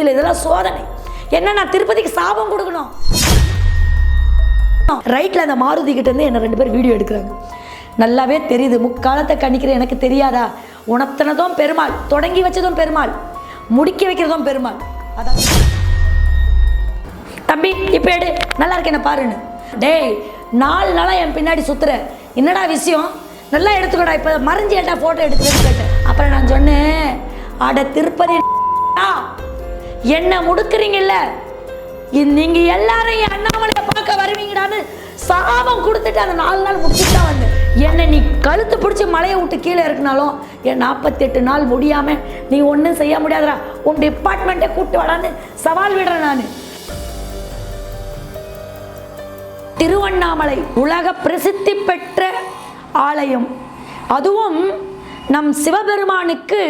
முடியல இதெல்லாம் சோதனை. என்ன நான் திருப்பதிக்கு சாபம் கொடுக்கணும்? ரைட்டில் அந்த மாருதி கிட்ட இருந்து என்ன ரெண்டு பேர் வீடியோ எடுக்கிறாங்க. நல்லாவே தெரியுது. முக்காலத்தை கணிக்கிற எனக்கு தெரியாதா? உணர்த்தினதும் பெருமாள். தொடங்கி வச்சதும் பெருமாள். முடிக்க வைக்கிறதும் பெருமாள். அதான். தம்பி இப்போ எடு. நல்லா இருக்கேன் பாருன்னு. டேய் நாலு நாளாக என் பின்னாடி சுற்றுற என்னடா விஷயம்? நல்லா எடுத்துக்கடா. இப்போ மறைஞ்சு ஏட்டா ஃபோட்டோ எடுத்துக்கன்னு கேட்டேன். அப்புறம் நான் சொன்னேன் அட திருப்பதி என்ன முடுக்குறீங்கல்ல? நீங்க எல்லாரும் என் அண்ணாமலையை பார்க்க வருவீங்கடான்னு சாபம் கொடுத்துட்டு அந்த நாலு நாள் முடிச்சுட்டு வந்து வந்தேன். என்னை நீ கழுத்து பிடிச்சி மலையை விட்டு கீழே இருக்கனாலும் என் நாற்பத்தெட்டு நாள் முடியாம நீ ஒன்றும் செய்ய முடியாதுடா. உன் டிபார்ட்மெண்ட்டை கூப்பிட்டு வாடான்னு சவால் விடுறேன் நான். திருவண்ணாமலை உலக பிரசித்தி பெற்ற ஆலயம். அதுவும் நம் சிவபெருமானுக்கு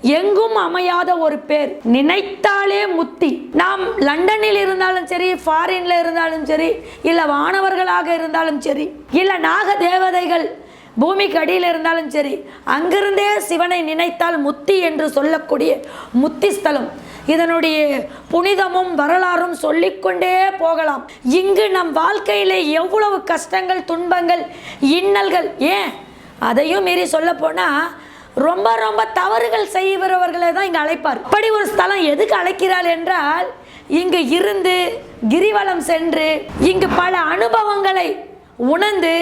எங்கும் அமையாத ஒரு பேர் நினைத்தாலே முத்தி. நாம் லண்டனில் இருந்தாலும் சரி ஃபாரின்ல இருந்தாலும் சரி இல்லை வானவர்களாக இருந்தாலும் சரி இல்லை நாக தேவதைகள் பூமிக்கு அடியில் இருந்தாலும் சரி அங்கிருந்தே சிவனை நினைத்தால் முத்தி என்று சொல்லக்கூடிய முத்தி ஸ்தலம் இதனுடைய புனிதமும் வரலாறும் சொல்லிக்கொண்டே போகலாம். இங்கு நம் வாழ்க்கையிலே எவ்வளவு கஷ்டங்கள் துன்பங்கள் இன்னல்கள் ஏன்? அதையும் மீறி சொல்ல போனால் ரொம்ப ரொம்ப தவறுகள் செய்கிறவர்களை தான் இங்கே அழைப்பார். அப்படி ஒரு ஸ்தலம் எதுக்கு அழைக்கிறார் என்றால் இங்கு இருந்து கிரிவலம் சென்று இங்கு பல அனுபவங்களை உணர்ந்து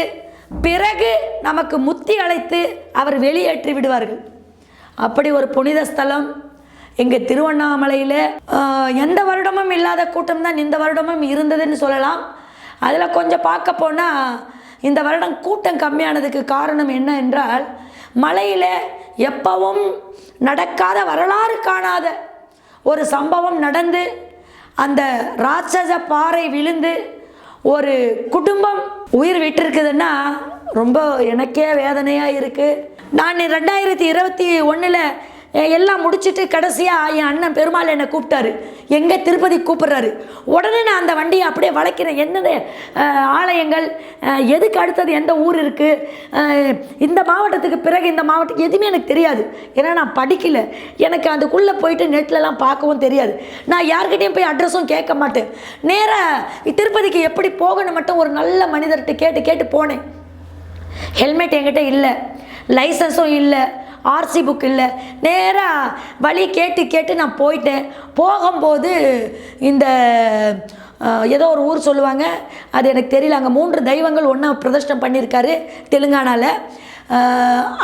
பிறகு நமக்கு முத்தி அழைத்து அவர் வெளியேற்றி விடுவார்கள். அப்படி ஒரு புனித ஸ்தலம் எங்கள் திருவண்ணாமலையில் எந்த வருடமும் இல்லாத கூட்டம் தான் இந்த வருடமும் இருந்ததுன்னு சொல்லலாம். அதில் கொஞ்சம் பார்க்க போனால் இந்த வருடம் கூட்டம் கம்மியானதுக்கு காரணம் என்ன என்றால் மலையில் எப்பவும் நடக்காத வரலாறு காணாத ஒரு சம்பவம் நடந்து அந்த ராட்சச பாறை விழுந்து ஒரு குடும்பம் உயிர் விட்டிருக்குதுன்னா ரொம்ப எனக்கே வேதனையாக இருக்குது நான் ரெண்டாயிரத்தி இருபத்தி ஒன்றில் எல்லாம் முடிச்சுட்டு கடைசியாக என் அண்ணன் பெருமாள் என்னை கூப்பிட்டாரு. எங்கே திருப்பதி கூப்பிட்றாரு. உடனே நான் அந்த வண்டியை அப்படியே வளைக்கிறேன் என்னது ஆலயங்கள் எதுக்கு அடுத்தது எந்த ஊர் இருக்குது இந்த மாவட்டத்துக்கு பிறகு இந்த மாவட்டம் எதுவுமே எனக்கு தெரியாது. ஏன்னா நான் படிக்கல. எனக்கு அதுக்குள்ளே போயிட்டு நெட்லலாம் பார்க்கவும் தெரியாது. நான் யார்கிட்டையும் போய் அட்ரஸும் கேட்க மாட்டேன். நேராக திருப்பதிக்கு எப்படி போகணும் மட்டும் ஒரு நல்ல மனிதர்கிட்ட கேட்டு கேட்டு போனேன். ஹெல்மெட் என்கிட்ட இல்லை. லைசன்ஸும் இல்லை. ஆர்சி புக் இல்லை. நேராக வழி கேட்டு கேட்டு நான் போயிட்டேன். போகும்போது இந்த ஏதோ ஒரு ஊர் சொல்லுவாங்க. அது எனக்கு தெரியல. அங்கே மூன்று தெய்வங்கள் ஒன்றா பிரதர்ஷனம் பண்ணியிருக்காரு தெலுங்கானாவில்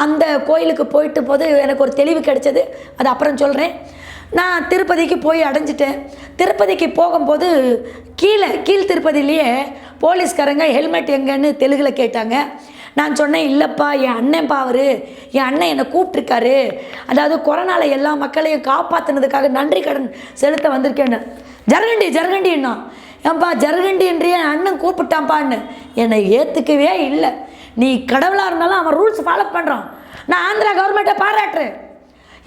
அந்த கோயிலுக்கு போயிட்டு போது எனக்கு ஒரு தெளிவு கிடைச்சது. அது அப்புறம் சொல்கிறேன் நான் திருப்பதிக்கு போய் அடைஞ்சிட்டேன். திருப்பதிக்கு போகும்போது கீழே கீழ் திருப்பதியிலேயே போலீஸ்காரங்க ஹெல்மெட் எங்கன்னு தெலுங்கில் கேட்டாங்க. நான் சொன்னேன் இல்லைப்பா என் அண்ணன்ப்பா அவர் என் அண்ணன் என்னை கூப்பிட்ருக்காரு அதாவது கொரோனாவில் எல்லா மக்களையும் காப்பாற்றினதுக்காக நன்றி கடன் செலுத்த வந்திருக்கேன்னு. ஜரகண்டி ஜரகண்டின்னா ஏன்பா ஜரகண்டி என்று என் அண்ணன் கூப்பிட்டான்ப்பான்னு. என்னை ஏற்றுக்கவே இல்லை. நீ கடவுளாக இருந்தாலும் அவன் ரூல்ஸ் ஃபாலோ பண்ணுறான் நான் ஆந்திரா கவர்மெண்ட்டை பாராட்டுறேன்.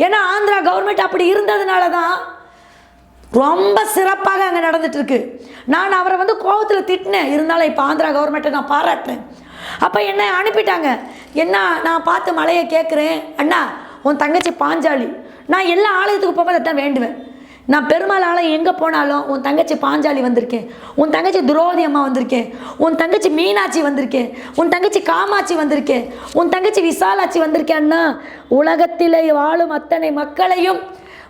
ஏன்னா ஆந்திரா கவர்மெண்ட் அப்படி இருந்ததுனால தான் ரொம்ப சிறப்பாக அங்கே நடந்துட்டு இருக்கு. நான் அவரை வந்து கோபத்தில் திட்டினேன். இருந்தாலும் இப்போ ஆந்திரா கவர்மெண்ட்டை நான் பாராட்டுறேன். அப்போ என்ன அனுப்பிட்டாங்க. என்ன நான் பார்த்து மலையை கேட்குறேன். அண்ணா உன் தங்கச்சி பாஞ்சாலி. நான் எல்லா ஆலயத்துக்கு போகும்போது அதான் வேண்டுவேன். நான் பெருமாள் ஆலயம் எங்கே போனாலும் உன் தங்கச்சி பாஞ்சாலி வந்திருக்கேன். உன் தங்கச்சி துரோதி அம்மா வந்திருக்கேன். உன் தங்கச்சி மீனாட்சி வந்திருக்கேன். உன் தங்கச்சி காமாட்சி வந்திருக்கேன். உன் தங்கச்சி விசாலாட்சி வந்திருக்கேன்னா உலகத்திலே வாழும் அத்தனை மக்களையும்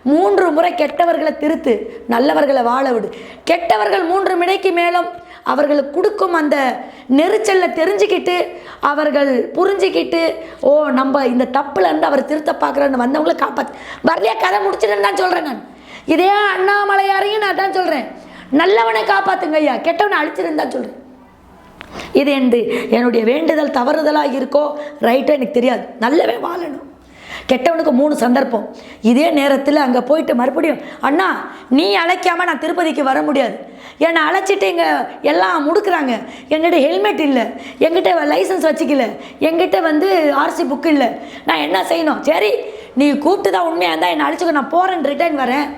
மூன்று முறை கெட்டவர்களை திருத்து நல்லவர்களை வாழ விடு. கெட்டவர்கள் மூன்று முறைக்கு மேலும் அவர்களுக்கு கொடுக்கும் அந்த நெரிச்சலில் தெரிஞ்சுக்கிட்டு அவர்கள் புரிஞ்சுக்கிட்டு ஓ நம்ம இந்த தப்புலேருந்து அவர் திருத்த பார்க்குறேன்னு வந்தவங்கள காப்பாற்று வரலையா? கதை முடிச்சிடுன்னு தான் சொல்கிறேன் நான். இதே அண்ணாமலையாரையும் நான் தான் சொல்கிறேன் நல்லவனை காப்பாற்றுங்க ஐயா. கெட்டவனை அழிச்சிருன்னு தான் சொல்கிறேன் இது என்று என்னுடைய வேண்டுதல் தவறுதலாக இருக்கோ? ரைட்டோ? எனக்கு தெரியாது. நல்லவே வாழணும். கெட்டவனுக்கு மூணு சந்தர்ப்பம். இதே நேரத்தில் அங்கே போயிட்டு மறுபடியும் அண்ணா நீ அழைக்காமல் நான் திருப்பதிக்கு வர முடியாது. என்னை அழைச்சிட்டு இங்கே எல்லாம் முடுக்குறாங்க. என்கிட்ட ஹெல்மெட் இல்லை. என்கிட்ட லைசன்ஸ் வச்சுக்கல. என்கிட்ட வந்து ஆர்சி புக் இல்லை. நான் என்ன செய்யணும்? சரி நீ கூப்பிட்டு தான் உண்மையாக இருந்தால் என்னை அழைச்சிக்க. நான் போகிறேன் ரிட்டர்ன் வரேன்.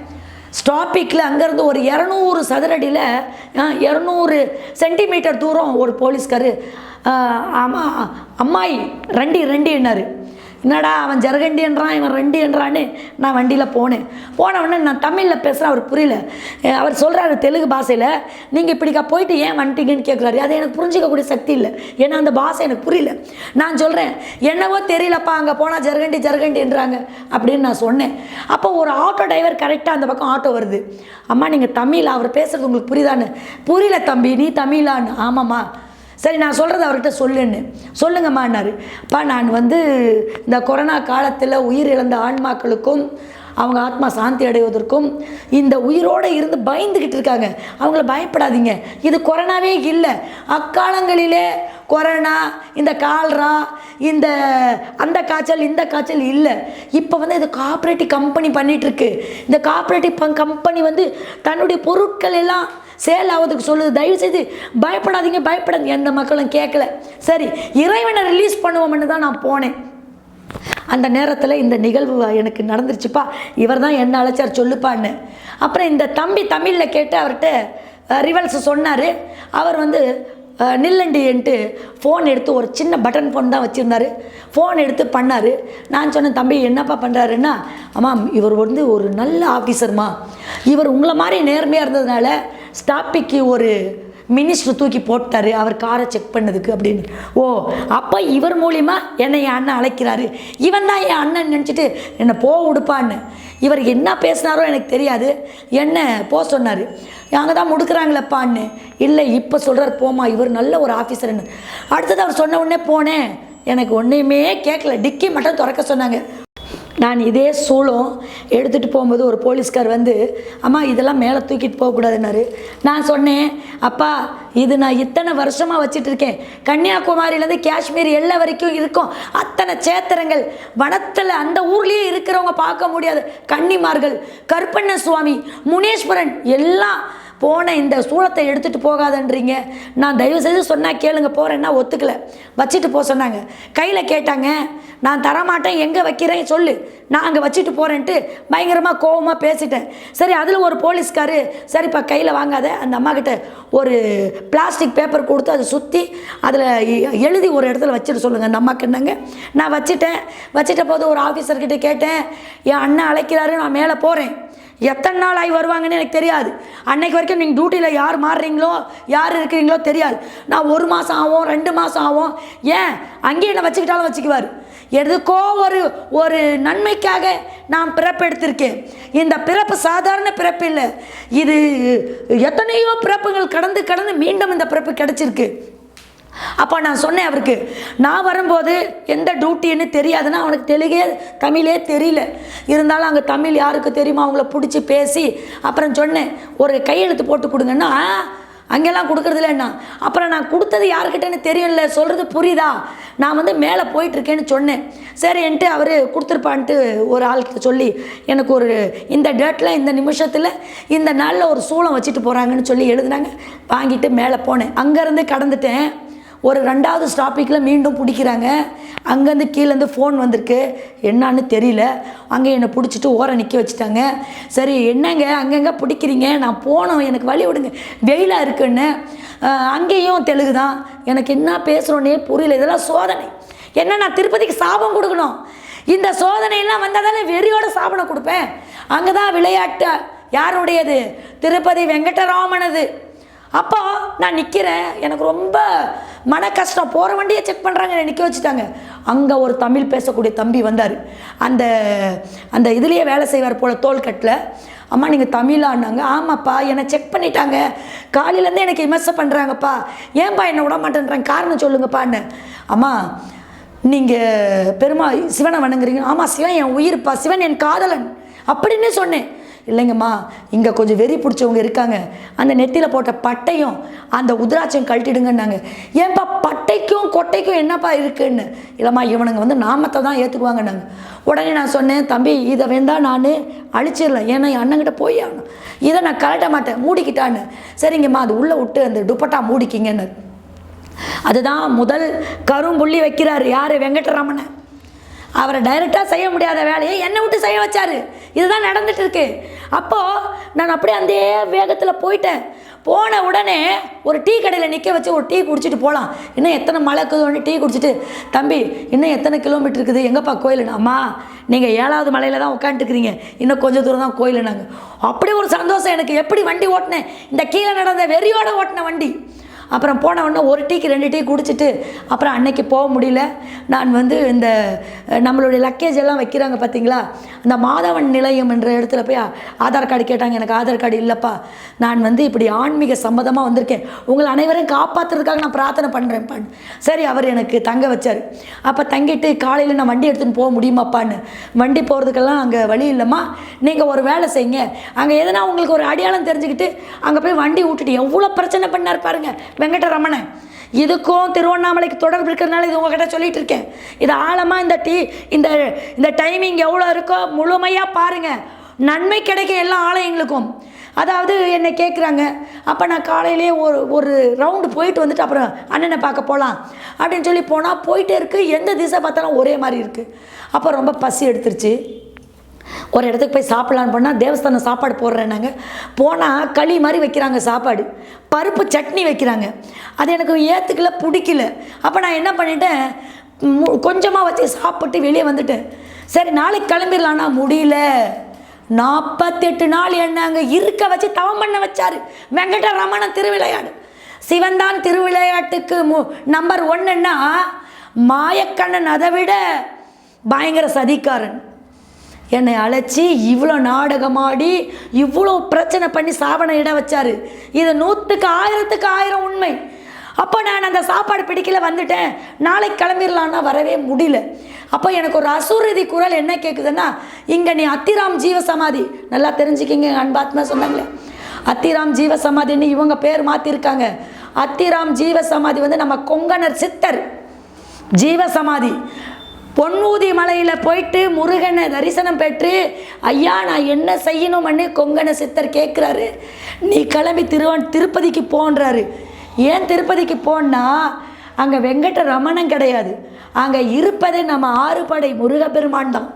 ஸ்டாப்பிக்கில் அங்கேருந்து ஒரு இரநூறு சதுரடியில் இரநூறு சென்டிமீட்டர் தூரம் ஒரு போலீஸ்காரு அம்மா ஆமா அம்மாயி ரெண்டி ரெண்டின்னாரு. என்னடா அவன் ஜரகண்டி என்றான் இவன் ரெண்டு என்றான்னு நான் வண்டியில் போனேன். போனவுடனே நான் தமிழில் பேசுகிறேன் அவர் புரியல. அவர் சொல்கிறாரு தெலுங்கு பாஷையில் நீங்கள் இப்படிக்கா போயிட்டு ஏன் வந்துட்டீங்கன்னு கேட்குறாரு அது எனக்கு புரிஞ்சிக்கக்கூடிய சக்தி இல்லை. ஏன்னா அந்த பாஷை எனக்கு புரியல. நான் சொல்கிறேன் என்னவோ தெரியலப்பா அங்கே போனால் ஜர்கண்டி ஜர்கண்டின்றாங்க அப்படின்னு நான் சொன்னேன். அப்போ ஒரு ஆட்டோ டிரைவர் கரெக்டாக அந்த பக்கம் ஆட்டோ வருது. அம்மா நீங்கள் தமிழ் அவர் பேசுகிறது உங்களுக்கு புரியுதான்னு? புரியல தம்பி நீ தமிழான்னு. ஆமாம்மா. சரி நான் சொல்கிறத அவர்கிட்ட சொல்லுன்னு. சொல்லுங்கம்மான்னாரு. அப்பா நான் வந்து இந்த கொரோனா காலத்தில் உயிர் இழந்த ஆன்மாக்களுக்கும் அவங்க ஆத்மா சாந்தி அடைவதற்கும் இந்த உயிரோடு இருந்து பயந்துக்கிட்டு இருக்காங்க. அவங்கள பயப்படாதீங்க. இது கொரோனாவே இல்லை. அக்காலங்களிலே கொரோனா இந்த கால்ரா இந்த அந்த காய்ச்சல் இந்த காய்ச்சல் இல்லை. இப்போ வந்து இது கார்பரேட்டிவ் கம்பெனி பண்ணிகிட்ருக்கு இந்த கார்பரேட்டிவ் கம்பெனி வந்து தன்னுடைய பொருட்கள் எல்லாம் சேல் ஆகுதுக்கு சொல்லுது. தயவு செய்து பயப்படாதீங்க பயப்படாதீங்க. எந்த மக்களும் கேட்கல சரி இறைவனை ரிலீஸ் பண்ணுவோம்னு தான் நான் போனேன். அந்த நேரத்தில் இந்த நிகழ்வு எனக்கு நடந்துருச்சுப்பா. இவர் தான் என்ன அழைச்சார் சொல்லுப்பான்னு. அப்புறம் இந்த தம்பி தமிழில் கேட்டு அவர்கிட்ட ரிவல்ஸ் சொன்னார். அவர் வந்து நில்லண்டின்ட்டு ஃபோன் எடுத்து ஒரு சின்ன பட்டன் ஃபோன் தான் வச்சுருந்தாரு. ஃபோன் எடுத்து பண்ணார். நான் சொன்னேன் தம்பி என்னப்பா பண்ணுறாருன்னா ஆமாம் இவர் வந்து ஒரு நல்ல ஆஃபீஸர்மா இவர் உங்களை மாதிரி நேர்மையாக இருந்ததுனால ஸ்டாப்பிக்கு ஒரு மினிஸ்டர் தூக்கி போட்டாரு அவர் காரை செக் பண்ணதுக்கு அப்படின்னு. ஓ அப்போ இவர் மூலிமா என்னை என் அண்ணன் அழைக்கிறாரு. இவன் தான் என் அண்ணன் நினச்சிட்டு என்னை போ விடுப்பான்னு இவர் என்ன பேசினாரோ எனக்கு தெரியாது. என்ன போ சொன்னார். அங்கே தான் முடுக்குறாங்களப்பான்னு. இல்லை இப்போ சொல்கிறார் போமா இவர் நல்ல ஒரு ஆஃபீஸர்னு அடுத்தது அவர் சொன்ன உடனே போனேன். எனக்கு ஒன்றையுமே கேட்கல டிக்கி மட்டும் திறக்க சொன்னாங்க. நான் இதே சூளம் எடுத்துகிட்டு போகும்போது ஒரு போலீஸ்கார் வந்து அம்மா இதெல்லாம் மேலே தூக்கிட்டு போகக்கூடாதுன்னாரு. நான் சொன்னேன் அப்பா இது நான் இத்தனை வருஷமாக வச்சுட்டு இருக்கேன் கன்னியாகுமரியிலேருந்து காஷ்மீர் எல்லை வரைக்கும் இருக்கும். அத்தனை சேத்திரங்கள் வனத்தில் அந்த ஊர்லேயே இருக்கிறவங்க பார்க்க முடியாது. கன்னிமார்கள் கருப்பண்ண சுவாமி முனேஸ்வரன் எல்லாம் போன இந்த சூளத்தை எடுத்துகிட்டு போகாதன்றீங்க. நான் தயவு செய்து சொன்னால் கேளுங்க போகிறேன்னா ஒத்துக்கல. வச்சுட்டு போக சொன்னாங்க. கையில் கேட்டாங்க நான் தரமாட்டேன் எங்கே வைக்கிறேன் சொல்லு. நான் அங்கே வச்சுட்டு போகிறேன்ட்டு பயங்கரமாக கோவமாக பேசிட்டேன். சரி அதில் ஒரு போலீஸ்காரு சரிப்பா கையில் வாங்காத. அந்த அம்மா கிட்ட ஒரு பிளாஸ்டிக் பேப்பர் கொடுத்து அதை சுற்றி அதில் எழுதி ஒரு இடத்துல வச்சுட்டு சொல்லுங்கள் அந்த அம்மாக்கு என்னங்க? நான் வச்சுட்டேன். வச்சுட்ட போது ஒரு ஆஃபீஸர்கிட்ட கேட்டேன் என் அண்ணன் அழைக்கிறாரு நான் மேலே போகிறேன் எத்தனை நாள் ஆகி வருவாங்கன்னு எனக்கு தெரியாது. அன்னைக்கு வரைக்கும் நீங்கள் டியூட்டியில் யார் மாறுறீங்களோ யார் இருக்கிறீங்களோ தெரியாது. நான் ஒரு மாதம் ஆகும் ரெண்டு மாதம் ஆகும் ஏன்? அங்கேயே என்னை வச்சுக்கிட்டாலும் வச்சுக்குவார். எதுக்கோ ஒரு ஒரு நன்மைக்காக நான் பிறப்பு எடுத்திருக்கேன். இந்த பிறப்பு சாதாரண பிறப்பு இல்லை. இது எத்தனையோ பிறப்புகள் கடந்து கடந்து மீண்டும் இந்த பிறப்பு கிடச்சிருக்கு. அப்போ நான் சொன்னேன் அவருக்கு நான் வரும்போது எந்த டியூட்டின்னு தெரியாதுன்னா அவனுக்கு தெலுங்கே தமிழே தெரியல. இருந்தாலும் அங்கே தமிழ் யாருக்கு தெரியுமா அவங்கள பிடிச்சி பேசி அப்புறம் சொன்னேன் ஒரு கையெழுத்து போட்டு கொடுங்கன்னா. "ஆ, அங்கெல்லாம் கொடுக்குறதில்லண்ணா அப்புறம் நான் கொடுத்தது யாருக்கிட்டேன்னு தெரியல சொல்கிறது புரியுதா? நான் வந்து மேலே போயிட்டுருக்கேன்னு சொன்னேன். சரின்ட்டு அவர் கொடுத்துருப்பான்ட்டு ஒரு ஆள்கிட்ட சொல்லி எனக்கு ஒரு இந்த டேட்டில் இந்த நிமிஷத்தில் இந்த நாளில் ஒரு சூளம் வச்சுட்டு போகிறாங்கன்னு சொல்லி எழுதுனாங்க. வாங்கிட்டு மேலே போனேன். அங்கேருந்து கடந்துட்டேன். ஒரு ரெண்டாவது ஸ்டாப்பிக்கில் மீண்டும் பிடிக்கிறாங்க. அங்கேருந்து கீழேருந்து ஃபோன் வந்திருக்கு. என்னான்னு தெரியல. அங்கே என்னை பிடிச்சிட்டு ஓரம் நிற்க வச்சுட்டாங்க. சரி என்னங்க? அங்கங்கே பிடிக்கிறீங்க? நான் போனோம் எனக்கு வழி விடுங்க. வெயிலாக இருக்குன்னு. அங்கேயும் தெலுங்கு தான் எனக்கு என்ன பேசுகிறோன்னே புரியல. இதெல்லாம் சோதனை. என்ன நான் திருப்பதிக்கு சாபம் கொடுக்கணும்? இந்த சோதனையெல்லாம் வந்தால் தானே வெறியோட சாபனை கொடுப்பேன். அங்கே தான் விளையாட்டு யாருடையது? திருப்பதி வெங்கடராமனது. அப்போ நான் நிற்கிறேன் எனக்கு ரொம்ப மன கஷ்டம் போகிற வண்டியை செக் பண்ணுறாங்க என்னை நிற்க வச்சுட்டாங்க. அங்கே ஒரு தமிழ் பேசக்கூடிய தம்பி வந்தார். அந்த அந்த இதுலேயே வேலை செய்வார் போல் தோல்கட்டில் அம்மா நீங்கள் தமிழான்னாங்க. ஆமாப்பா என்னை செக் பண்ணிட்டாங்க. காலையிலேருந்து எனக்கு விமர்சனம் பண்ணுறாங்கப்பா ஏன்பா என்னை விட மாட்டேன்றாங்க? காரணம் சொல்லுங்கப்பான்னு. அம்மா நீங்கள் பெருமா சிவனை வணங்குறீங்க. ஆமாம் சிவன் என் உயிர்ப்பா. சிவன் என் காதலன். அப்படின்னு சொன்னேன். இல்லைங்கம்மா இங்கே கொஞ்சம் வெறி பிடிச்சவங்க இருக்காங்க. அந்த நெத்தியில் போட்ட பட்டையும் அந்த உதிராட்சம் கழட்டிடுங்கன்னாங்க. ஏன்பா பட்டைக்கும் கொட்டைக்கும் என்னப்பா இருக்குன்னு? இல்லைம்மா இவனுங்க வந்து நாமத்தை தான் ஏற்றுக்குவாங்கன்னாங்க உடனே நான் சொன்னேன் தம்பி இதை வேண்டாம் நான் அழிச்சிடல ஏன்னா என் அண்ணங்கிட்ட போய் ஆகணும். இதை நான் கழட்ட மாட்டேன். மூடிக்கிட்டான்னு. சரிங்கம்மா அது உள்ளே விட்டு அந்த துப்பட்டா மூடிக்கிங்கன்னு. அதுதான் முதல் கரும்புள்ளி வைக்கிறாரு யார்? வெங்கடரமணன் அவரை டைரெக்டாக செய்ய முடியாத வேலையை என்னை விட்டு செய்ய வச்சாரு. இதுதான் நடந்துட்டு இருக்கு. அப்போது நான் அப்படியே அந்த வேகத்தில் போயிட்டேன். போன உடனே ஒரு டீ கடையில் நிற்க வச்சு ஒரு டீ குடிச்சிட்டு போகலாம் இன்னும் எத்தனை மழை இருக்குதுன்னு டீ குடிச்சிட்டு தம்பி இன்னும் எத்தனை கிலோமீட்டர் இருக்குது? எங்கப்பா கோயில்? அம்மா நீங்கள் ஏழாவது மலையில் தான் உட்காந்துட்டுருக்கிறீங்க இன்னும் கொஞ்சம் தூரம் தான் கோயில் நாங்கள் அப்படி ஒரு சந்தோஷம் எனக்கு. எப்படி வண்டி ஓட்டினேன்? இந்த கீழே நடந்த வெறியோட ஓட்டின வண்டி. அப்புறம் போன உடனே ஒரு டீக்கு ரெண்டு டீ குடிச்சிட்டு அப்புறம் அன்னைக்கு போக முடியல. நான் வந்து இந்த நம்மளுடைய லக்கேஜ் எல்லாம் வைக்கிறாங்க பார்த்தீங்களா? அந்த மாதவன் நிலையம் என்ற இடத்துல போய் ஆதார் கார்டு கேட்டாங்க. எனக்கு ஆதார் கார்டு இல்லைப்பா. நான் வந்து இப்படி ஆன்மீக சம்மதமாக வந்திருக்கேன். உங்களை அனைவரையும் காப்பாற்றுறதுக்காக நான் பிரார்த்தனை பண்ணுறேன் சரி அவர் எனக்கு தங்க வச்சார். அப்போ தங்கிட்டு காலையில் நான் வண்டி எடுத்துன்னு போக முடியுமாப்பான்னு. வண்டி போகிறதுக்கெல்லாம் அங்கே வழி இல்லைம்மா. நீங்கள் ஒரு வேலை செய்யுங்க. அங்கே எதனா உங்களுக்கு ஒரு அடையாளம் தெரிஞ்சுக்கிட்டு அங்கே போய் வண்டி விட்டுட்டு எவ்வளோ பிரச்சனை பண்ணார் பாருங்க. வெங்கடரமணன் இதுக்கும் திருவண்ணாமலைக்கு தொடர்பு இருக்கிறதுனால இது உங்ககிட்ட சொல்லிட்டு இருக்கேன் இது ஆழமாக இந்த டீ இந்த இந்த டைமிங் எவ்வளோ இருக்கோ முழுமையாக பாருங்கள் நன்மை கிடைக்கும் எல்லா ஆலயங்களுக்கும். அதாவது என்னை கேட்குறாங்க அப்போ நான் காலையிலேயே ஒரு ஒரு ரவுண்டு போயிட்டு வந்துட்டு அப்புறம் அண்ணனை பார்க்க போகலாம் அப்படின்னு சொல்லி போனால் போயிட்டே இருக்குது எந்த திசை பார்த்தாலும் ஒரே மாதிரி இருக்குது அப்போ ரொம்ப பசி எடுத்துருச்சு. ஒரு இடத்துக்கு போய் சாப்பிட்லான்னு போனால் தேவஸ்தானம் சாப்பாடு போடுறேன் நாங்கள் போனால் களி மாதிரி வைக்கிறாங்க சாப்பாடு. பருப்பு சட்னி வைக்கிறாங்க. அது எனக்கு ஏற்றுக்கல பிடிக்கல. அப்போ நான் என்ன பண்ணிட்டேன்? கொஞ்சமாக வச்சு சாப்பிட்டு வெளியே வந்துட்டேன். சரி நாளைக்கு கிளம்பிடலான்னா முடியல. நாற்பத்தெட்டு நாள் என்னங்க? இருக்க வச்சு தவம் பண்ண வச்சார். வெங்கடரமண திருவிளையாடு. சிவன்தான் திருவிளையாட்டுக்கு மு நம்பர் ஒன்றுன்னா மாயக்கண்ணன் அதை விட பயங்கர சதிக்காரன். என்னை அழைச்சி இவ்வளோ நாடகமாடி இவ்வளோ பிரச்சனை பண்ணி சாபனை இட வச்சார். இது நூற்றுக்கு ஆயிரத்துக்கு ஆயிரம் உண்மை. அப்போ நான் அந்த சாப்பாடு பிடிக்கல வந்துட்டேன். நாளைக்கு கிளம்பிடலான்னா வரவே முடியல. அப்போ எனக்கு ஒரு அசுரதி குரல் என்ன கேட்குதுன்னா இங்கே நீ அத்திராம் ஜீவ சமாதி நல்லா தெரிஞ்சுக்கிங்க அன்பாத்மா சொன்னாங்களே. அத்திராம் ஜீவ சமாதின்னு இவங்க பேர் மாற்றிருக்காங்க அத்திராம் ஜீவ சமாதி வந்து நம்ம கொங்கனர் சித்தர். ஜீவ பொன்மூதி மலையில் போயிட்டு முருகனை தரிசனம் பெற்று ஐயா நான் என்ன செய்யணும்னு கொங்கனை சித்தர் கேட்குறாரு நீ கிளம்பி திருவன் திருப்பதிக்கு போன்றாரு. ஏன் திருப்பதிக்கு போன்னா அங்கே வெங்கட ரமணன் கிடையாது. அங்கே இருப்பது நம்ம ஆறுபடை முருகப்பெருமான் தான்.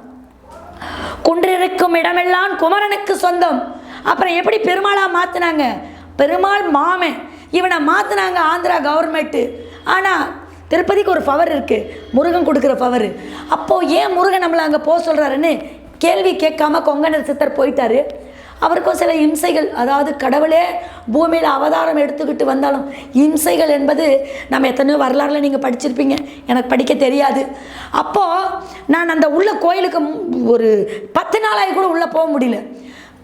குன்றிருக்கும் இடமெல்லாம் குமரனுக்கு சொந்தம். அப்புறம் எப்படி பெருமாளாக மாற்றினாங்க பெருமாள் மாமன். இவனை மாற்றினாங்க ஆந்திரா கவர்மெண்ட்டு ஆனால் திருப்பதிக்கு ஒரு பவர் இருக்குது முருகன் கொடுக்குற பவர். அப்போது ஏன் முருகன் நம்மளை அங்கே போக சொல்கிறாருன்னு கேள்வி கேட்காம கொங்கணர் சித்தர் போயிட்டாரு. அவருக்கும் சில இம்சைகள் அதாவது கடவுளே பூமியில் அவதாரம் எடுத்துக்கிட்டு வந்தாலும் இம்சைகள் என்பது நம்ம எத்தனையோ வரலாறுல நீங்கள் படிச்சிருப்பீங்க. எனக்கு படிக்க தெரியாது. அப்போது நான் அந்த உள்ள கோயிலுக்கு ஒரு பத்து நாளாகி கூட உள்ளே போக முடியல.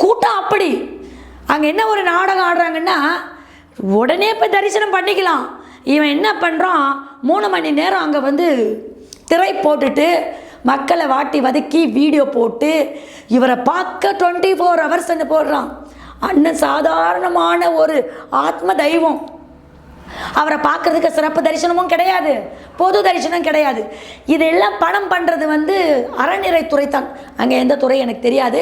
கூட்டம் அப்படி. அங்கே என்ன ஒரு நாடகம் ஆடுறாங்கன்னா உடனே இப்போ தரிசனம் பண்ணிக்கலாம். இவன் என்ன பண்ணுறான் மூணு மணி நேரம் அங்கே வந்து திரை போட்டுட்டு மக்களை வாட்டி வதக்கி வீடியோ போட்டு இவரை பார்க்க டுவெண்ட்டி ஃபோர் ஹவர்ஸ் போடுறான். அண்ணன் சாதாரணமான ஒரு ஆத்ம தெய்வம். அவரை பார்க்கறதுக்கு சிறப்பு தரிசனமும் கிடையாது பொது தரிசனம் கிடையாது. இதெல்லாம் பணம் பண்ணுறது வந்து அறநிறைத்துறை தான். அங்கே எந்த துறை எனக்கு தெரியாது.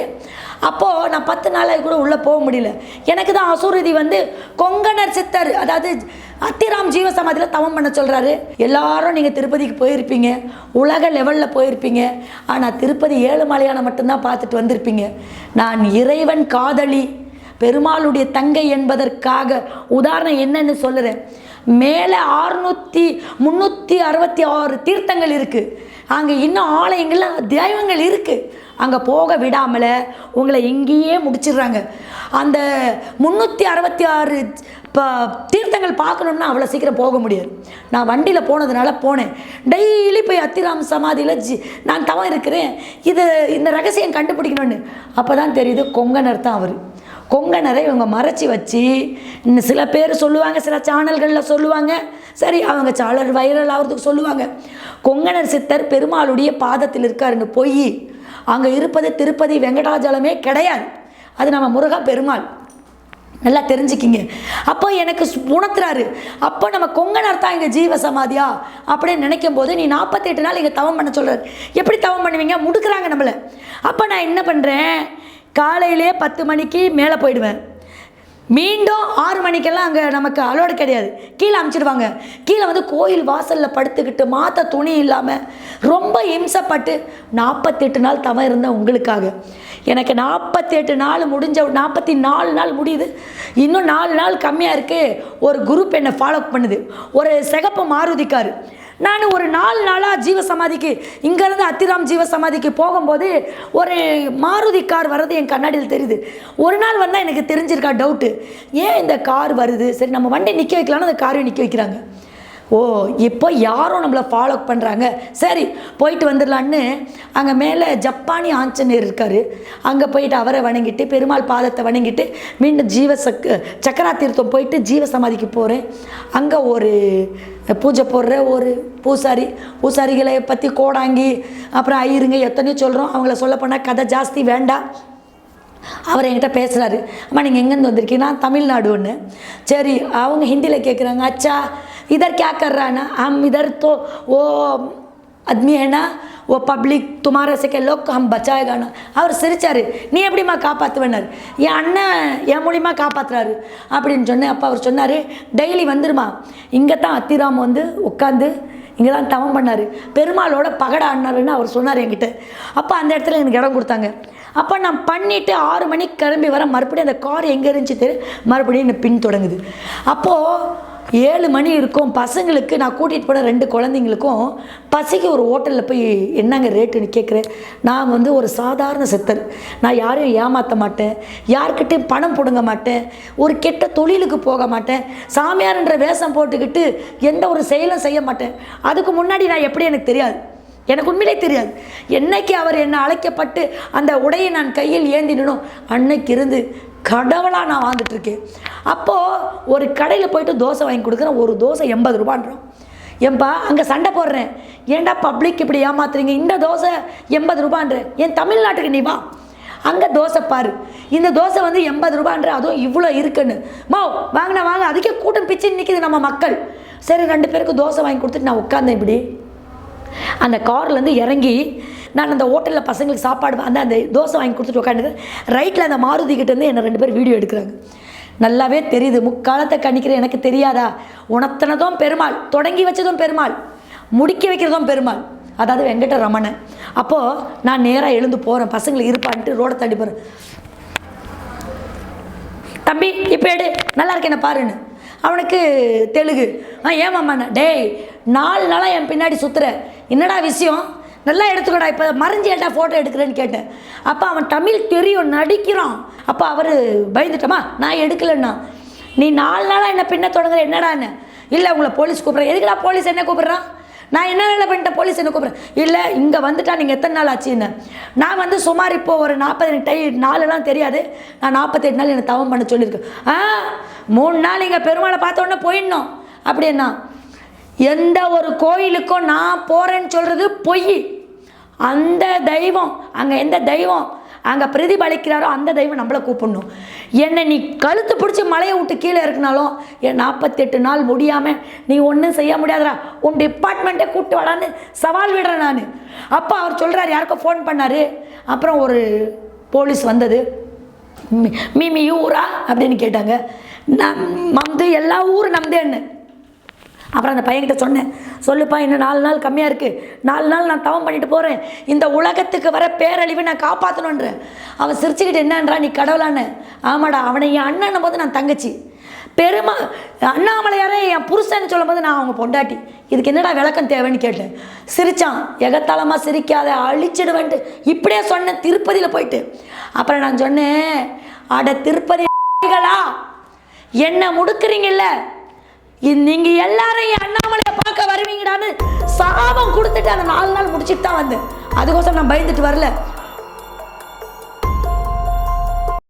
அப்போது நான் பத்து நாளாக கூட உள்ளே போக முடியல. எனக்கு தான் அசுரதி வந்து கொங்கணர் சித்தர் அதாவது அத்திராம் ஜீவசமாதியில் தவம் பண்ண சொல்கிறாரு எல்லாரும் நீங்கள் திருப்பதிக்கு போயிருப்பீங்க. உலக லெவலில் போயிருப்பீங்க. ஆனால் திருப்பதி ஏழுமலையான மட்டும்தான் பார்த்துட்டு வந்திருப்பீங்க. நான் இறைவன் காதலி. பெருமாளுடைய தங்கை என்பதற்காக உதாரணம் என்னன்னு சொல்லுறேன். மேலே ஆறுநூற்றி முந்நூற்றி அறுபத்தி ஆறு தீர்த்தங்கள் இருக்குது அங்கே இன்னும் ஆலயங்கள் தெய்வங்கள் இருக்குது அங்கே போக விடாமல் உங்களை எங்கேயே முடிச்சிடுறாங்க. அந்த முந்நூற்றி அறுபத்தி ஆறு இப்போ தீர்த்தங்கள் பார்க்கணுன்னா அவ்வளோ சீக்கிரம் போக முடியாது. நான் வண்டியில் போனதுனால போனேன். டெய்லி போய் அத்திராம் சமாதியில் ஜி நான் தவம் இருக்கிறேன். இது இந்த ரகசியம் கண்டுபிடிக்கணும்னு. அப்போ தான் தெரியுது கொங்கனர் தான் அவர். கொங்கணரை இவங்க மறைச்சி வச்சு இன்னும் சில பேர் சொல்லுவாங்க சில சேனல்களில் சொல்லுவாங்க. சரி அவங்க சாலர் வைரல் ஆகிறதுக்கு சொல்லுவாங்க. கொங்கணர் சித்தர் பெருமாளுடைய பாதத்தில் இருக்காருன்னு பொய் அங்கே இருப்பது திருப்பதி வெங்கடாஜலமே கிடையாது. அது நம்ம முருகா பெருமாள். நல்லா தெரிஞ்சுக்கிங்க. அப்போ எனக்கு உணர்த்துறாரு. அப்போ நம்ம கொங்கணர் தான் இங்கே ஜீவ சமாதியா அப்படின்னு நினைக்கும் போது நீ நாற்பத்தெட்டு நாள் இங்கே தவம் பண்ண சொல்கிறார் எப்படி தவம் பண்ணுவீங்க? முடுக்குறாங்க நம்மளை. அப்போ நான் என்ன பண்ணுறேன் காலையிலே பத்து மணிக்கு மேலே போயிடுவேன். மீண்டும் ஆறு மணிக்கெல்லாம் அங்கே நமக்கு அலோடு கிடையாது. கீழே அமுச்சிடுவாங்க. கீழே வந்து கோயில் வாசலில் படுத்துக்கிட்டு மாற்ற துணி இல்லாமல் ரொம்ப இம்சப்பட்டு நாற்பத்தெட்டு நாள் தவம் இருந்தேன் உங்களுக்காக. எனக்கு நாற்பத்தெட்டு நாள் முடிஞ்ச நாற்பத்தி நாலு நாள் முடியுது. இன்னும் நாலு நாள் கம்மியாக இருக்குது ஒரு குரூப் என்னை ஃபாலோ பண்ணுது. ஒரு சிகப்பு மாருதிக்காரு. நான் ஒரு நாலு நாளாக ஜீவ சமாதிக்கு இங்கேருந்து அத்திராம் ஜீவ சமாதிக்கு போகும்போது ஒரு மாருதி கார் வர்றது என் கண்ணாடியில் தெரியுது. ஒரு நாள் வந்தால் எனக்கு தெரிஞ்சிருக்கா டவுட்டு ஏன் இந்த கார் வருது? சரி நம்ம வண்டி நிற்க வைக்கலான்னு அந்த காரையும் நிற்க வைக்கிறாங்க. ஓ இப்போ யாரும் நம்மளை ஃபாலோ பண்ணுறாங்க சரி போயிட்டு வந்துடலான்னு அங்கே மேலே ஜப்பானி ஆஞ்சநேயர் இருக்கார். அங்கே போயிட்டு அவரை வணங்கிட்டு பெருமாள் பாதத்தை வணங்கிட்டு மீண்டும் ஜீவ சக் சக்கரா தீர்த்தம் போயிட்டு ஜீவ சமாதிக்கு போகிறேன் அங்கே ஒரு பூஜை போடுற ஒரு பூசாரி பூசாரிகளை பற்றி கோடாங்கி அப்புறம் ஐயருங்க எத்தனையோ சொல்கிறோம் அவங்கள சொல்ல போனால் கதை ஜாஸ்தி வேண்டாம் அவர் என்கிட்ட பேசுகிறாரு அம்மா நீங்கள் எங்கேருந்து வந்திருக்கீங்கன்னா தமிழ்நாடு ஒன்று சரி அவங்க ஹிந்தியில் கேட்குறாங்க அச்சா இதர் கேட்கறானா அம் இதர் தோ ஓ आदमी है ना वो पब्लिक तुम्हारे से के लोग को हम बचाएगा ना அவர் சிரிச்சாரு நீ எப்படிம்மா காப்பாற்றுவேனார் என் அண்ணன் என் மூலியமாக காப்பாற்றுறாரு அப்படின்னு சொன்னேன் அப்போ அவர் சொன்னார் டெய்லி வந்துருமா இங்கே தான் அத்திராம் வந்து உட்காந்து இங்கே தான் தவம் பண்ணார் பெருமாளோட பகட ஆடினாருன்னு அவர் சொன்னார் என்கிட்ட அப்போ அந்த இடத்துல எனக்கு இடம் கொடுத்தாங்க அப்போ நான் பண்ணிவிட்டு ஆறு மணிக்கு கிளம்பி வர மறுபடியும் அந்த கார் எங்கே இருந்துச்சு தெரியும் மறுபடியும் என்னை பின் தொடங்குது அப்போது ஏழு மணி இருக்கும். பசங்களுக்கு நான் கூட்டிகிட்டு போன ரெண்டு குழந்தைங்களுக்கும் பசிக்கு ஒரு ஹோட்டலில் போய் என்னங்க ரேட்டுன்னு கேட்குறேன் நான் வந்து ஒரு சாதாரண சித்தர் நான் யாரையும் ஏமாற்ற மாட்டேன். யார்கிட்டையும் பணம் பிடுங்க மாட்டேன். ஒரு கெட்ட தொழிலுக்கு போக மாட்டேன். சாமியார்ன்ற வேஷம் போட்டுக்கிட்டு எந்த ஒரு செயலும் செய்ய மாட்டேன். அதுக்கு முன்னாடி நான் எப்படி எனக்கு தெரியாது. எனக்கு உண்மையிலே தெரியாது. என்னைக்கு அவர் என்னை அழைக்கப்பட்டு அந்த உடையை நான் கையில் ஏந்தினோ அன்னைக்கு இருந்து கடவுளாக நான் வாழ்ந்துட்டு இருக்கேன் அப்போது ஒரு கடையில் போயிட்டு தோசை வாங்கி கொடுக்குறேன். ஒரு தோசை எண்பது ரூபான்றோம் ஏன்பா அங்கே சண்டை போடுறேன். ஏன்டா பப்ளிக் இப்படி ஏமாத்துறீங்க? இந்த தோசை எண்பது ரூபான்ற. என் தமிழ்நாட்டுக்கு நீ வா. அங்கே தோசை பாரு. இந்த தோசை வந்து எண்பது ரூபான்ற. அதுவும் இவ்வளோ இருக்குன்னு. மா வாங்கினா வாங்க. அதுக்கே கூட்டம் பிச்சு நிற்கிது நம்ம மக்கள். சரி ரெண்டு பேருக்கு தோசை வாங்கி கொடுத்துட்டு நான் உட்காந்தேன் இப்படி. அந்த கார்லேருந்து இறங்கி நான் அந்த ஹோட்டலில் பசங்களுக்கு சாப்பாடு அந்த அந்த தோசை வாங்கி கொடுத்துட்டு உட்காந்து ரைட்டில் அந்த மாருதி கிட்ட இருந்து என்னை ரெண்டு பேர் வீடியோ எடுக்கிறாங்க. நல்லாவே தெரியுது. முக்காலத்தை கணிக்கிற எனக்கு தெரியாதா? உணர்த்தினதும் பெருமாள். தொடங்கி வச்சதும் பெருமாள். முடிக்க வைக்கிறதும் பெருமாள். அதாவது வெங்கட ரமணன். அப்போது நான் நேராக எழுந்து போகிறேன் பசங்களுக்கு இருப்பான்ட்டு ரோடை தாண்டி போகிறேன் தம்பி இப்போ எடு. நல்லா இருக்கேன் பாருன்னு. அவனுக்கு தெலுங்கு. ஆ ஏமாம்மாண்ணா டேய் நாலு நாளாக என் பின்னாடி சுற்றுற என்னடா விஷயம்? நல்லா எடுத்துக்கடா இப்போ மறைஞ்சு ஏட்டா ஃபோட்டோ எடுக்கிறேன்னு கேட்டேன். அப்போ அவன் தமிழ் தெரியும் நடிக்கிறான். அப்போ அவர் பயந்துட்டமா? நான் எடுக்கலன்னா. நீ நாலு நாளாக என்ன பின்ன தொடங்குற என்னடான்னு? இல்லை உங்களை போலீஸ் கூப்பிட்றேன் எதுக்குடா போலீஸ் என்ன கூப்பிட்றான் நான் என்ன வேலை பண்ணிட்டேன் போலீஸ் என்ன கூப்பிட்றேன் இல்லை இங்கே வந்துட்டா நீங்கள் எத்தனை நாள் ஆச்சுன்னு? நான் வந்து சுமார் இப்போது ஒரு நாற்பது டை நாளெல்லாம் தெரியாது. நான் நாற்பத்தெட்டு நாள் எனக்கு தவம் பண்ண சொல்லியிருக்கேன் ஆ மூணு நாள் இங்கே பெருமாளை பார்த்த உடனே போயிடணும். அப்படின்னா எந்த ஒரு கோயிலுக்கும் நான் போகிறேன்னு சொல்கிறது பொய். அந்த தெய்வம் அங்கே எந்த தெய்வம் அங்கே பிரதிபலிக்கிறாரோ அந்த தெய்வம் நம்மளை கூப்பிடணும். என்னை நீ கழுத்து பிடிச்சி மலையை விட்டு கீழே இருக்கினாலும் என் நாற்பத்தெட்டு நாள் முடியாமல் நீ ஒன்றும் செய்ய முடியாதுடா. உன் டிபார்ட்மெண்ட்டை கூப்பிட்டு வரான்னு சவால் விடுறேன் நான். அப்போ அவர் சொல்கிறார் யாருக்கோ ஃபோன் பண்ணார். அப்புறம் ஒரு போலீஸ் வந்தது. மி- மீமி ஊரா? அப்படின்னு கேட்டாங்க. நம் மம்து எல்லா ஊரும் நம்தேன்னு. அப்புறம் அந்த பையன்கிட்ட சொன்னேன் சொல்லுப்பா இன்னும் நாலு நாள் கம்மியாக இருக்குது நாலு நாள் நான் தவம் பண்ணிட்டு போகிறேன் இந்த உலகத்துக்கு வர பேரழிவை நான் காப்பாற்றணுன்றேன் அவன் சிரிச்சுக்கிட்டு என்னன்றா நீ கடவுளான்னு? ஆமாடா அவனை என் அண்ணன் போது நான் தங்கச்சி. பெருமா அண்ணாமலையாரே என் புருஷன்னு சொல்லும்போது நான் அவங்க பொண்டாட்டி. இதுக்கு என்னடா விளக்கம் தேவைன்னு கேட்டேன். சிரிச்சான். எகத்தாளமாக சிரிக்காத அழிச்சிடுவேன்ட்டு இப்படியே சொன்னேன் திருப்பதியில் போயிட்டு. அப்புறம் நான் சொன்னேன் அட திருப்பதி என்ன முடுக்குறீங்கல்ல நீங்க எல்லாரும் என் அண்ணாமலையை பார்க்க வருவீங்கடான்னு சாபம் கொடுத்துட்டு அந்த நாலு நாள் முடிச்சுட்டு தான் வந்தேன். அதுக்கோசரம் நான் பயந்துட்டு வரல.